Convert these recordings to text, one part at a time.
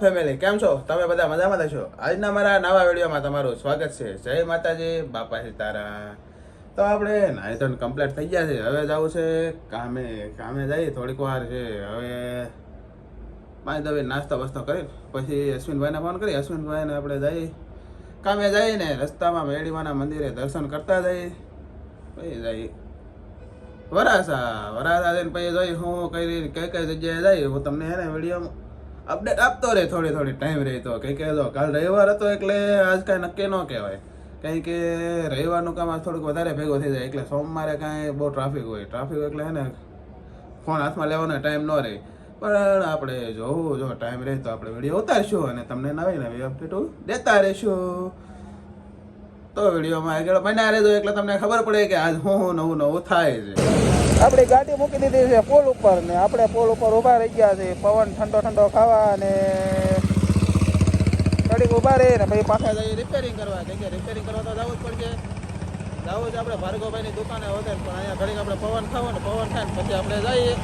Family કેમ છો? તમે બધા મજામાં છો? આજના મારા નવા વિડીયોમાં તમારું સ્વાગત છે. જય માતાજી. બાપા તારા. તો આપણે નાની તો કમ્પ્લીટ થઈ ગયા છે. હવે જવું છે કામે. કામે જઈએ થોડીક વાર છે. હવે પાંચ દવે નાસ્તો વાસ્તો કરી, પછી અશ્વિનભાઈને ફોન કરી. અશ્વિનભાઈને આપણે જઈએ. કામે જઈને રસ્તામાં મેળીમાના મંદિરે દર્શન કરતા જઈએ. પછી જઈએ. વરાસા વરાસા જઈને પછી જોઈ હું કઈ કઈ કઈ જગ્યાએ જઈએ? હું તમને હે ને વિડીયોમાં અપડેટ આપતો રહે, થોડી થોડી ટાઈમ રહે તો. કઈ કહેતો કાલ રવિવાર હતો એટલે આજ કાંઈ નક્કી ન કહેવાય. કારણ કે રવિવારનું કામ આજ થોડુંક વધારે ભેગો થઈ જાય, એટલે સોમવારે કાંઈ બહુ ટ્રાફિક હોય. ટ્રાફિક એટલે હે ને ફોન હાથમાં લેવાનો ટાઈમ ન રહે. પણ આપણે જોવું, જો ટાઈમ રહે તો આપણે વીડિયો ઉતારશું અને તમને નવી નવી અપડેટો દેતા રહીશું. તો વિડીયોમાં આગળ બનાવી રહેજો, એટલે તમને ખબર પડે કે આજ શું નવું નવું થાય છે. આપણી ગાડી મૂકી દીધી છે પોલ ઉપર ને આપણે પોલ ઉપર ઊભા રહી ગયા છે. પવન ઠંડો ઠંડો ખાવા અને ઘડીક ઊભા રહી ને પછી પાછા જઈએ રિપેરિંગ કરવા. કે રિપેરિંગ કરવા તો જવું જ પડશે. જવું જ આપણે ભાર્ગવભાઈની દુકાને હોતે પણ અહીંયા ઘડીક આપણે પવન ખાવો ને પવન ને પછી આપણે જઈએ.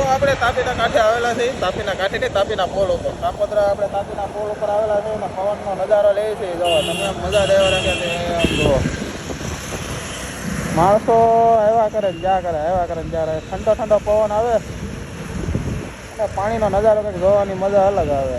તો આપણે તાપીના કાંઠે આવેલા છે તાપીના કાંઠે નહીં, તાપીના પોલ ઉપર. કાપોદ્રા આપણે તાપીના પોલ ઉપર આવેલા છે અને પવનનો નજારો લે છે. જો મજા દેવા રાખે છે માણસો આવ્યા કરે જ્યાં કરે, આવ્યા કરે ને જ્યારે ઠંડો ઠંડો પવન આવે અને પાણીનો નજારો કંઈક જોવાની મજા અલગ આવે.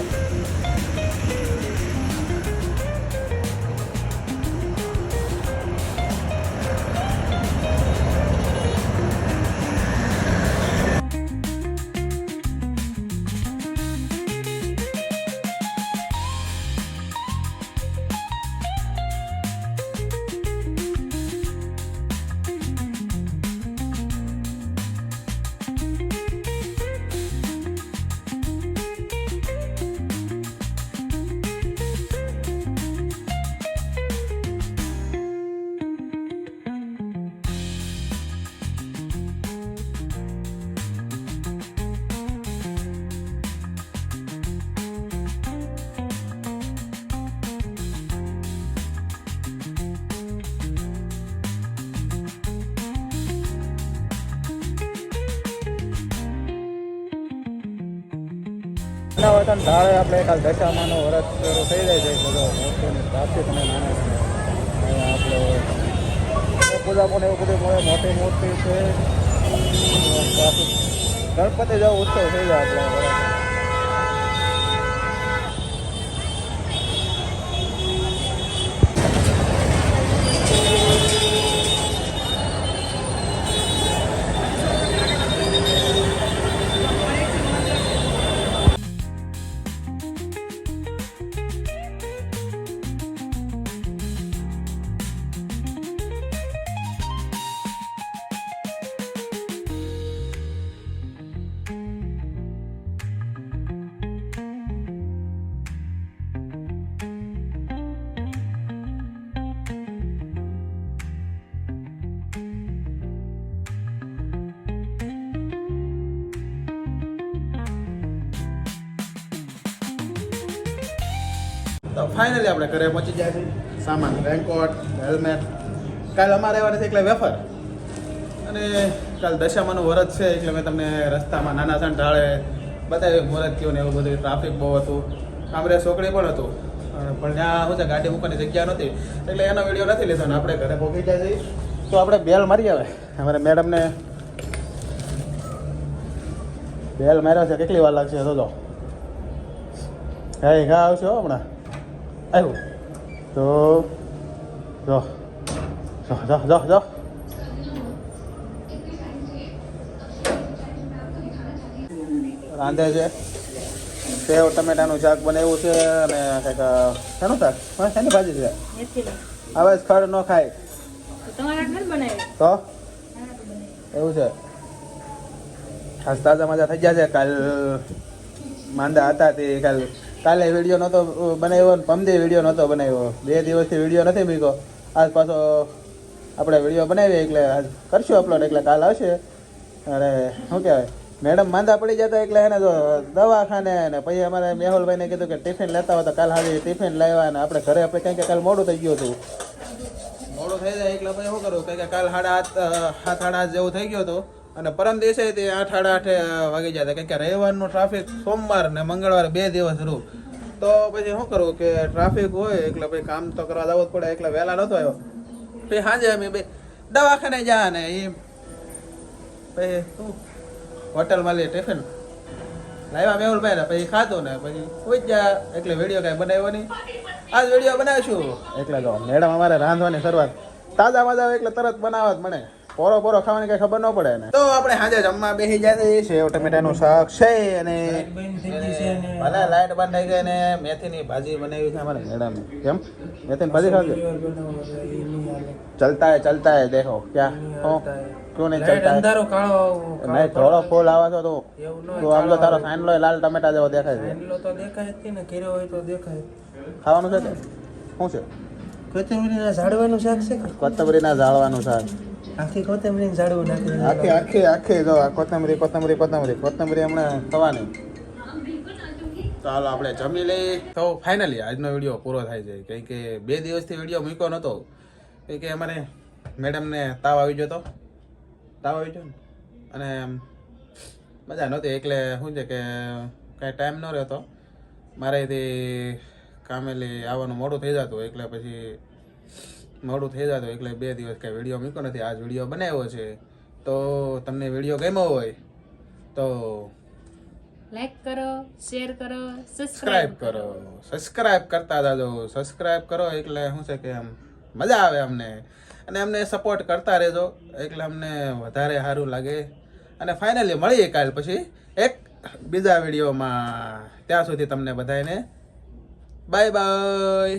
એના વતન ઢાળે આપણે કાલ દશામાનો વ્રત શરૂ થઈ જાય છે, બધો મોટું પ્રાપ્તિ અને માને આપણે પૂજા પણ એવું બધું મળે, મોટી મૂર્તિ છે. ગણપતિ જેવો ઉત્સવ થઈ જાય આપણે. તો ફાઇનલી આપણે ઘરે પહોંચી ગયા છીએ. સામાન રેનકોટ હેલ્મેટ કાલ અમારે આવવાના છે એટલે વેફર. અને કાલ દશામાનું વરત છે એટલે મેં તમને રસ્તામાં નાના સાન ઢાળે બતાવ્યું મુહૂર્ત થયું ને એવું બધું ટ્રાફિક બહુ હતું. આમરે સોકડી પણ હતું. પણ ત્યાં શું છે, ગાડી મૂકવાની જગ્યા નથી એટલે એનો વીડિયો નથી લીધો ને આપણે ઘરે પહોંચી જાય છીએ. તો આપણે બેલ મારી આવે. અમારે મેડમને બેલ માર્યો છે, કેટલી વાર લાગશે, તો જો. હે, ઘા આવશે હમણાં. આવ્યું. તો જો જો જો જો જો. રાંધે છે. સેવ ટમેટાનું શાક બનાવ્યું છે અને કંઈક શેનું શાક? હા શેની ભાજી છે? હવે ખડ ન ખાય. તો એવું છે. ખાસ તાજા મજા થઈ ગયા છે. કાલ માંદા હતા તે કાલ કાલે વીડિયો નહોતો બનાવ્યો ને પમદે વીડિયો નહોતો બનાવ્યો. બે દિવસથી વીડિયો નથી મૂક્યો. આજ પાછો આપણે વીડિયો બનાવીએ એટલે આજ કરશું અપલોડ એટલે કાલ આવશે. અને શું કહેવાય? મેડમ માંદા પડી જતા એટલે એને દવાખાને ને પછી અમારે મેહુલભાઈને કીધું કે ટિફિન લેતા હોય તો કાલ હાજર ટિફિન લાવ્યા અને આપણે ઘરે આપણે કંઈક કાલ મોડું થઈ ગયું હતું. મોડું થઈ જાય એટલે પછી શું કરું? કે કાલ સાડા હાથ હાથ સાડા હાથ જેવું થઈ ગયું હતું. અને પરમ દિવસે તે આઠ સાડા આઠે વાગી જતા કેમ કે રવિવારનું ટ્રાફિક સોમવાર ને મંગળવાર બે દિવસ રૂ તો પછી શું કરવું કે ટ્રાફિક હોય એટલે ભાઈ કામ તો કરવા જવું જ પડે. એટલે વહેલા નહોતો આવ્યો. પછી સાંજે અમે બે દવાખાને જા ને એ પછી શું? હોટલમાં લઈએ ટિફિન લાવ્યા મેહુલભાઈ ને. પછી ખાધું ને પછી કોઈ જા એટલે વીડિયો કાંઈ બનાવ્યો નહીં. આજ વીડિયો બનાવીશું. એટલે જો મેડમ અમારે રાંધવાની શરૂઆત. તાજા મજા હોય એટલે તરત બનાવવા જ મને પોરો પોરો ખાવાની કઈ ખબર ન પડે ને તો આપણે સાંજે જમવા બેસી જાય સેવ ટમેટાનું શાક છે અને ભલે લાઈટ બંધ થઈ ગઈ ને મેથીની ભાજી બનાવી છે અમારે મેડમ કેમ? મેથીની ભાજી ખાવજો ચલતા હે ચલતા હે દેખો ક્યાં? હો ક્यों નહીં ચલતા અંધારો કાળો નહીં થોડો ફૂલ આવે છો તો. તું આમ તો તારો સાંડલો લાલ ટમેટા જેવો દેખાય છે. એટલો તો દેખાય જ ને કેરો હોય તો દેખાય ખાવાનું છે કે? શું છે? કોથમરીના ઝાડવાનું શાક છે કોથમરીના ઝાડવાનું શાક. આખી કોથમરીને ઝાડવું નાખી આખી આખી આખી જો કોથમરી કોથમરી કોથમરી કોથમરી હમણાં થવાની. ચાલો આપણે જમી લઈએ. તો ફાઇનલી આજનો વીડિયો પૂરો થાય છે. કંઈ કે બે દિવસથી વીડિયો મૂક્યો નહોતો. કંઈ કે અમારે મેડમને તાવ આવી ગયો હતો તાવ આવી ગયો અને મજા નહોતી. એટલે શું છે કે કાંઈ ટાઈમ ન રહેતો. મારે કામેલી કામે આવવાનું મોડું થઈ જતું. એટલે પછી મોડું થઈ જતું એટલે બે દિવસ કાંઈ વીડિયો મૂક્યો નથી. આજ વીડિયો બનાવ્યો છે. તો તમને વીડિયો ગમ્યો હોય તો લાઈક કરો શેર કરો સબસ્ક્રાઇબ સબસ્ક્રાઇબ કરો. સબસ્ક્રાઇબ કરતા જાજો. સબસ્ક્રાઇબ કરો એટલે શું છે કે આમ મજા આવે અમને. અને અમને સપોર્ટ કરતા રહેજો. એટલે અમને વધારે સારું લાગે. અને ફાઇનલી મળીએ કાલ પછી એક બીજા વિડીયોમાં ત્યાં સુધી તમને બધાને બાય બાય